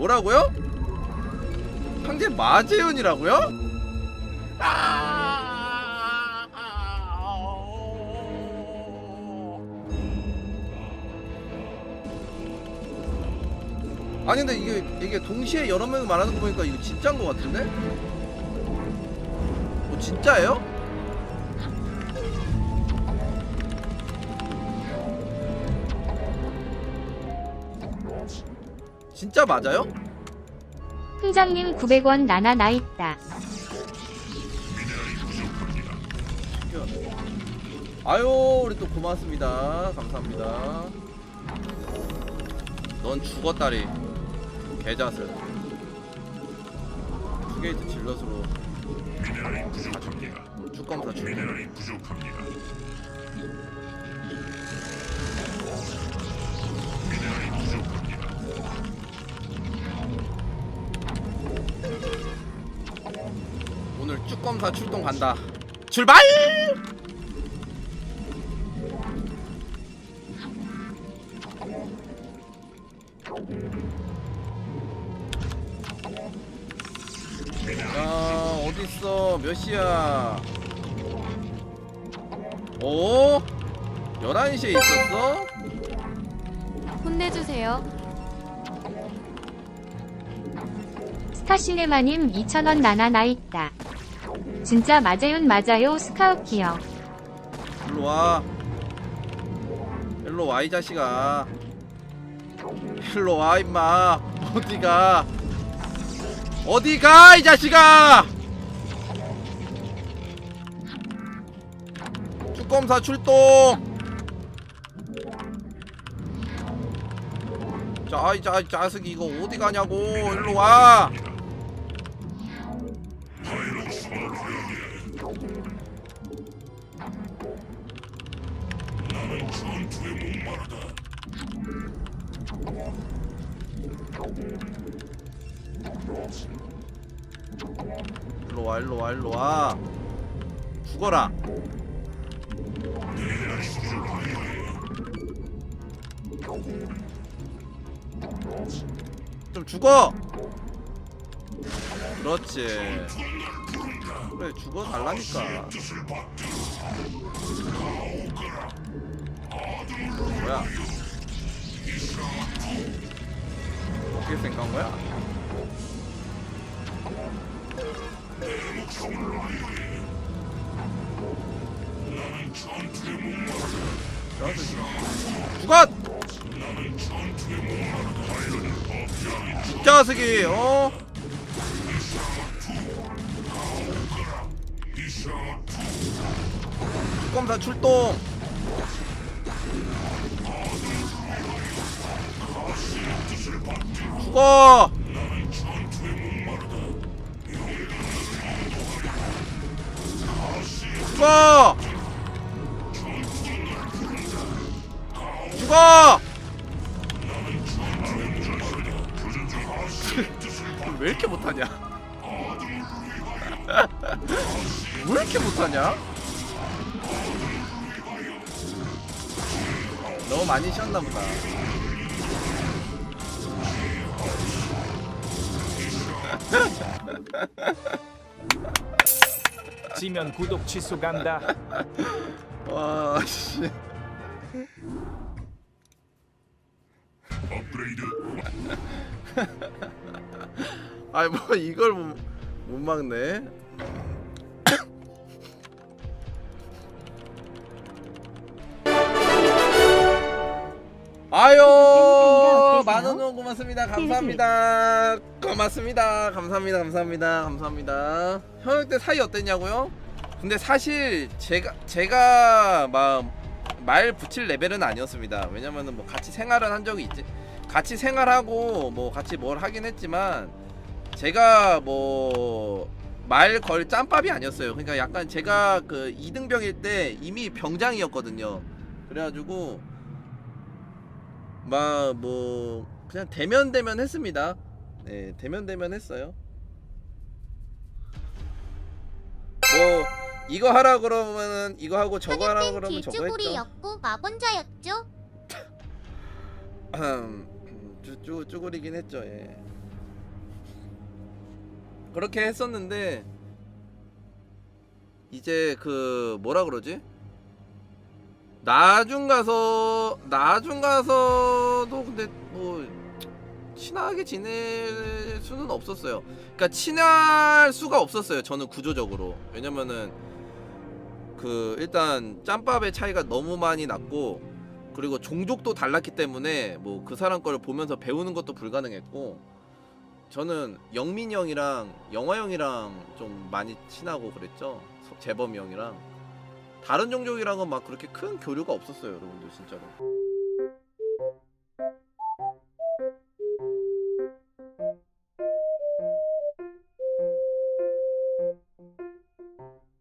뭐라고요? 황제 마재윤이라고요? 아니 근데 이게 이게 동시에 여러 명 말하는 거 보니까 이거 진짜인 거 같은데? 뭐 진짜예요? 진짜 맞아요? 흥장님 900원 나나 나 있다. 아유 우리 또 고맙습니다 감사합니다 넌 죽었다리 개자스 투게이트 질럿으로 미네랄이 부족합니다. 축검사 죽 미네랄이 부족합니다. 미네랄이 부족합니다. 오늘 축검사 출동 간다 출발! 야 어딨어 몇 시야 오? 11시에 있었어? 혼내주세요. 스타시네마님 2,000원 나나 나 있다. 진짜 마재윤 맞아요 스카우키요. 일로 와. 일로 와, 이 자식아. 일로 와, 임마. 어디가? 어디가, 이 자식아! 축검사 출동! 자, 이 자, 자식이 이거 어디 가냐고! 일로 와! 일로 와, 일로 와, 일로 와. 죽어라. 좀 죽어. 그렇지. 그래 죽어 달라니까. 뭐야? 어떻게 생각한 거야? 죽어! 자식이 어? 검사 출동 죽어! 죽어! 죽어! 왜 이렇게 못하냐? 왜 이렇게 못하냐? 너무 많이 쉬었나 보다 지면 구독 취소 간다. 와 씨. 업그레이드 아니 뭐 이걸 못, 못 막네 아유 만원 원 고맙습니다. 감사합니다. 고맙습니다. 감사합니다. 감사합니다. 감사합니다. 현역 때 사이 어땠냐고요? 근데 사실 제가 제가 막 말 붙일 레벨은 아니었습니다. 왜냐면은 뭐 같이 생활은 한 적이 있지. 같이 생활하고 뭐 같이 뭘 하긴 했지만 제가 뭐 말 걸 짬밥이 아니었어요. 그러니까 약간 제가 그 2등병일 때 이미 병장이었거든요. 그래가지고 막뭐 그냥 대면 대면 했습니다. 네, 대면 대면 했어요. 뭐 이거 하라 그러면은 이거 하고 저거 하라 그러면 저거 했죠. 길쭈구리였고 마본자였죠. 음, 쭈, 쭈, 쭈구리긴 했죠. 예. 그렇게 했었는데 이제 그 뭐라 그러지? 나중 가서 나중 가서도 근데 뭐 친하게 지낼 수는 없었어요. 그러니까 친할 수가 없었어요. 저는 구조적으로 왜냐면은 그 일단 짬밥의 차이가 너무 많이 났고 그리고 종족도 달랐기 때문에 뭐 그 사람 거를 보면서 배우는 것도 불가능했고 저는 영민이 형이랑 영화 형이랑 좀 많이 친하고 그랬죠. 서- 재범이 형이랑 다른 종족이랑은 막 그렇게 큰 교류가 없었어요, 여러분들 진짜로.